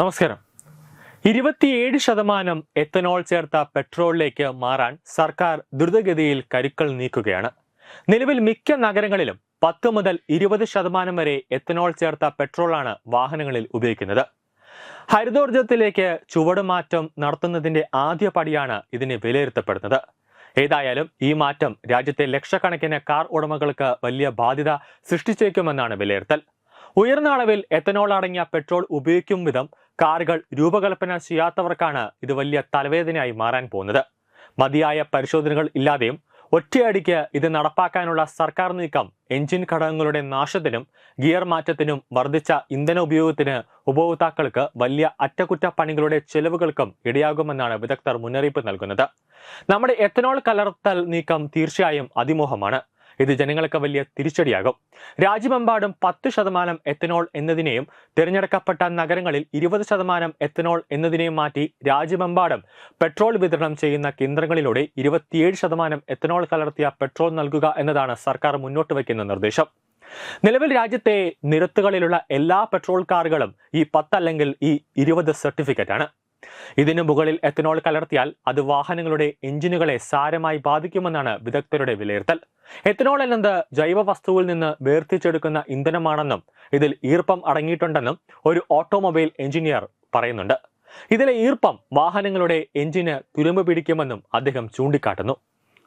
നമസ്കാരം. ഇരുപത്തിയേഴ് ശതമാനം എത്തനോൾ ചേർത്ത പെട്രോളിലേക്ക് മാറാൻ സർക്കാർ ദ്രുതഗതിയിൽ കരുക്കൾ നീക്കുകയാണ്. നിലവിൽ മിക്ക നഗരങ്ങളിലും പത്ത് മുതൽ ഇരുപത് ശതമാനം വരെ എത്തനോൾ ചേർത്ത പെട്രോളാണ് വാഹനങ്ങളിൽ ഉപയോഗിക്കുന്നത്. ഹരിതോർജത്തിലേക്ക് ചുവടുമാറ്റം നടത്തുന്നതിന്റെ ആദ്യ പടിയാണ് ഇതിനെ വിലയിരുത്തപ്പെടുന്നത്. ഏതായാലും ഈ മാറ്റം രാജ്യത്തെ ലക്ഷക്കണക്കിന് കാർ ഉടമകൾക്ക് വലിയ ബാധ്യത സൃഷ്ടിച്ചേക്കുമെന്നാണ് വിലയിരുത്തൽ. ഉയർന്ന അളവിൽ എത്തനോൾ അടങ്ങിയ പെട്രോൾ ഉപയോഗിക്കും വിധം കാറുകൾ രൂപകൽപ്പന ചെയ്യാത്തവർക്കാണ് ഇത് വലിയ തലവേദനയായി മാറാൻ പോകുന്നത്. മതിയായ പരിശോധനകൾ ഇല്ലാതെയും ഒറ്റയടിക്ക് ഇത് നടപ്പാക്കാനുള്ള സർക്കാർ നീക്കം എഞ്ചിൻ ഘടകങ്ങളുടെ നാശത്തിനും ഗിയർ മാറ്റത്തിനും വർദ്ധിച്ച ഇന്ധന ഉപയോഗത്തിന് ഉപഭോക്താക്കൾക്ക് വലിയ അറ്റകുറ്റപ്പണികളുടെ ചെലവുകൾക്കും ഇടയാകുമെന്നാണ് വിദഗ്ധർ മുന്നറിയിപ്പ് നൽകുന്നത്. നമ്മുടെ എത്തനോൾ കലർത്തൽ നീക്കം തീർച്ചയായും അതിമോഹമാണ്. ഇത് ജനങ്ങൾക്ക് വലിയ തിരിച്ചടിയാകും. രാജ്യമെമ്പാടും പത്ത് ശതമാനം എത്തനോൾ എന്നതിനെയും തിരഞ്ഞെടുക്കപ്പെട്ട നഗരങ്ങളിൽ ഇരുപത് ശതമാനം എത്തനോൾ എന്നതിനെയും മാറ്റി രാജ്യമെമ്പാടും പെട്രോൾ വിതരണം ചെയ്യുന്ന കേന്ദ്രങ്ങളിലൂടെ ഇരുപത്തിയേഴ് ശതമാനം എത്തനോൾ കലർത്തിയ പെട്രോൾ നൽകുക എന്നതാണ് സർക്കാർ മുന്നോട്ട് വയ്ക്കുന്ന നിർദ്ദേശം. നിലവിൽ രാജ്യത്തെ നിരത്തുകളിലുള്ള എല്ലാ പെട്രോൾ കാറുകളും ഈ പത്തല്ലെങ്കിൽ ഈ ഇരുപത് സർട്ടിഫിക്കറ്റ് ആണ് ഇതിനു മുകളിൽ എത്തനോൾ കലർത്തിയാൽ അത് വാഹനങ്ങളുടെ എഞ്ചിനുകളെ സാരമായി ബാധിക്കുമെന്നാണ് വിദഗ്ധരുടെ വിലയിരുത്തൽ. എത്തനോൾ എന്നത് ജൈവ വസ്തുവിൽ നിന്ന് വേർതിരിച്ചെടുക്കുന്ന ഇന്ധനമാണെന്നും ഇതിൽ ഈർപ്പം അടങ്ങിയിട്ടുണ്ടെന്നും ഒരു ഓട്ടോമൊബൈൽ എഞ്ചിനീയർ പറയുന്നുണ്ട്. ഇതിലെ ഈർപ്പം വാഹനങ്ങളുടെ എഞ്ചിന് തുരുമ്പ് പിടിക്കുമെന്നും അദ്ദേഹം ചൂണ്ടിക്കാട്ടുന്നു.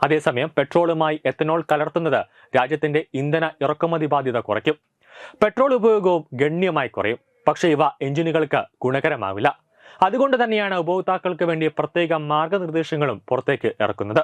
അതേസമയം പെട്രോളുമായി എത്തനോൾ കലർത്തുന്നത് രാജ്യത്തിന്റെ ഇന്ധന ഇറക്കുമതി ബാധ്യത കുറയ്ക്കും. പെട്രോൾ ഉപയോഗവും ഗണ്യമായി കുറയും. പക്ഷേ ഇവ എഞ്ചിനുകൾക്ക് ഗുണകരമാവില്ല. അതുകൊണ്ട് തന്നെയാണ് ഉപഭോക്താക്കൾക്ക് വേണ്ടി പ്രത്യേക മാർഗനിർദ്ദേശങ്ങളും പുറത്തേക്ക് ഇറക്കുന്നത്.